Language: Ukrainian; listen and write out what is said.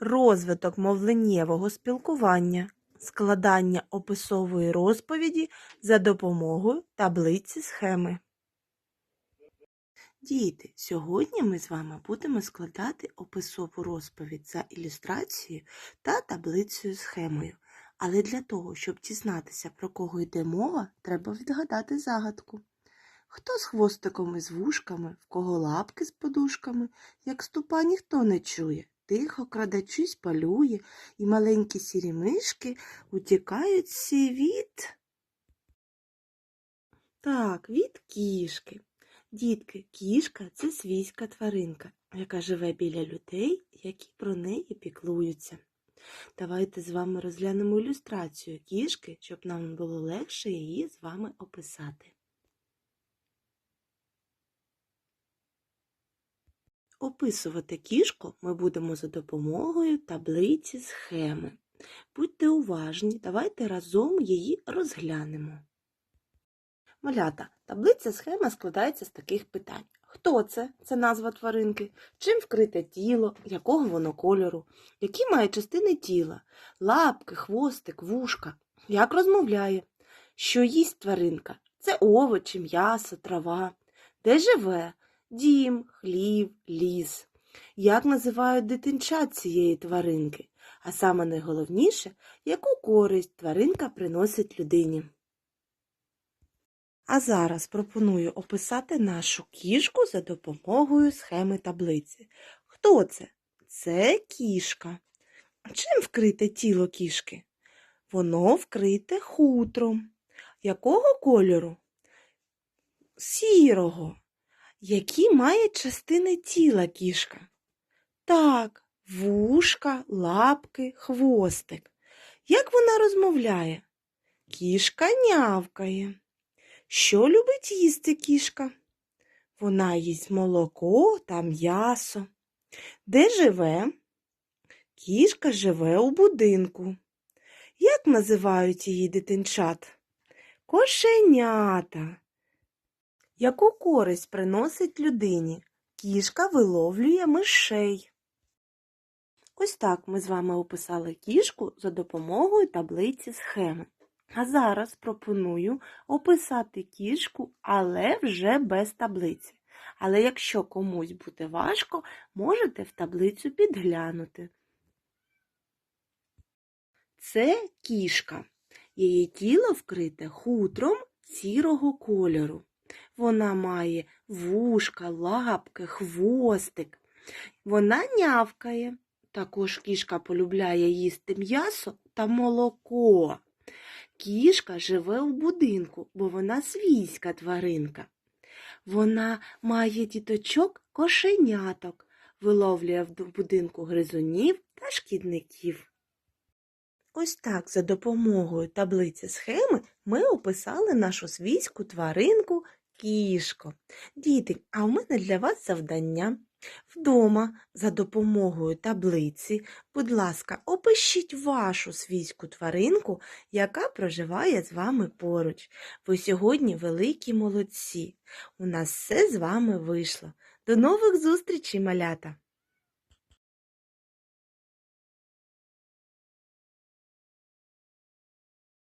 розвиток мовленнєвого спілкування, складання описової розповіді за допомогою таблиці схеми. Діти, сьогодні ми з вами будемо складати описову розповідь за ілюстрацією та таблицею схемою. Але для того, щоб дізнатися, про кого йде мова, треба відгадати загадку. Хто з хвостиком і з вушками, в кого лапки з подушками, як ступа ніхто не чує, тихо крадачись палює, і маленькі сірі мишки утікають всі від. Так, від кішки. Дітки, кішка це свійська тваринка, яка живе біля людей, які про неї піклуються. Давайте з вами розглянемо ілюстрацію кішки, щоб нам було легше її з вами описати. Описувати кішку ми будемо за допомогою таблиці схеми. Будьте уважні, давайте разом її розглянемо. Малята, таблиця схема складається з таких питань. Хто це? Це назва тваринки, чим вкрите тіло, якого воно кольору, які має частини тіла, лапки, хвостик, вушка, як розмовляє, що їсть тваринка, це овочі, м'ясо, трава, де живе, дім, хлів, ліс, як називають дитинчат цієї тваринки, а саме найголовніше, яку користь тваринка приносить людині. А зараз пропоную описати нашу кішку за допомогою схеми таблиці. Хто це? Це кішка. Чим вкрите тіло кішки? Воно вкрите хутром. Якого кольору? Сірого. Які має частини тіла кішка? Так, вушка, лапки, хвостик. Як вона розмовляє? Кішка нявкає. Що любить їсти кішка? Вона їсть молоко та м'ясо. Де живе? Кішка живе у будинку. Як називають її дитинчат? Кошенята. Яку користь приносить людині? Кішка виловлює мишей. Ось так ми з вами описали кішку за допомогою таблиці схеми. А зараз пропоную описати кішку, але вже без таблиці. Але якщо комусь буде важко, можете в таблицю підглянути. Це кішка. Її тіло вкрите хутром сірого кольору. Вона має вушка, лапки, хвостик. Вона нявкає. Також кішка полюбляє їсти м'ясо та молоко. Кішка живе у будинку, бо вона свійська тваринка. Вона має діточок кошеняток, виловлює в будинку гризунів та шкідників. Ось так за допомогою таблиці схеми ми описали нашу свійську тваринку кішку. Діти, а в мене для вас завдання. Вдома за допомогою таблиці, будь ласка, опишіть вашу свійську тваринку, яка проживає з вами поруч. Ви сьогодні великі молодці. У нас все з вами вийшло. До нових зустрічей, малята!